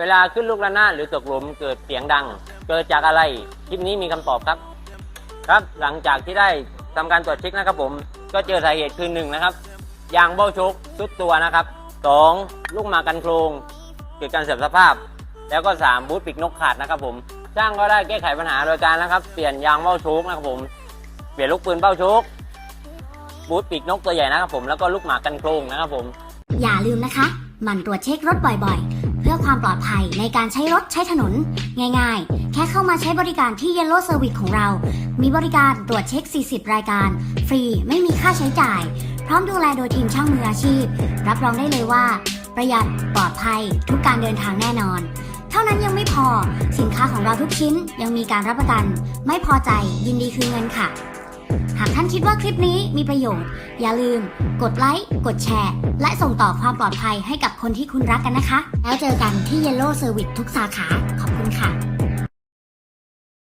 เวลาขึ้นลูกระนาดหรือตกหลุมเกิดเสียงดัง เกิดจากอะไร คลิปนี้มีคำตอบครับ ครับหลังจากที่ได้ทำการตรวจเช็คนะครับผม ก็เจอสาเหตุคือหนึ่งนะครับยางเบ้าชกสุดตัวนะครับสองลูกหมากันโครงเกิดการเสื่อมสภาพ แล้วก็สามบูทปีกนกขาดนะครับผมช่างก็ได้แก้ไขปัญหาโดยการนะครับ เปลี่ยนยางเบ้าชกนะครับผม เปลี่ยนลูกปืนเบ้าชกบูทปีกนกตัวใหญ่นะครับผมแล้วก็ลูกหมากันโครงนะครับผม อย่าลืมนะคะหมั่นตรวจเช็ครถบ่อยๆ พื่อความปลอดภัยในการใช้รถใช้ถนน ง่ายๆ แค่เข้ามาใช้บริการที่ Yellow Service ของเรา มีบริการตรวจเช็ค 40 รายการ ฟรีไม่มีค่าใช้จ่าย พร้อมดูแลโดยทีมช่างมืออาชีพ รับรองได้เลยว่า ประหยัดปลอดภัยทุกการเดินทางแน่นอน เท่านั้นยังไม่พอสินค้าของเราทุกชิ้นยังมีการรับประกัน ไม่พอใจยินดีคืนเงินค่ะ หากท่านคิดว่าคลิปนี้มีประโยชน์ อย่าลืม กดไลค์ กดแชร์ และส่งต่อความปลอดภัยให้กับคนที่คุณรักกันนะคะ แล้วเจอกันที่ Yellow Service ทุกสาขา ขอบคุณค่ะ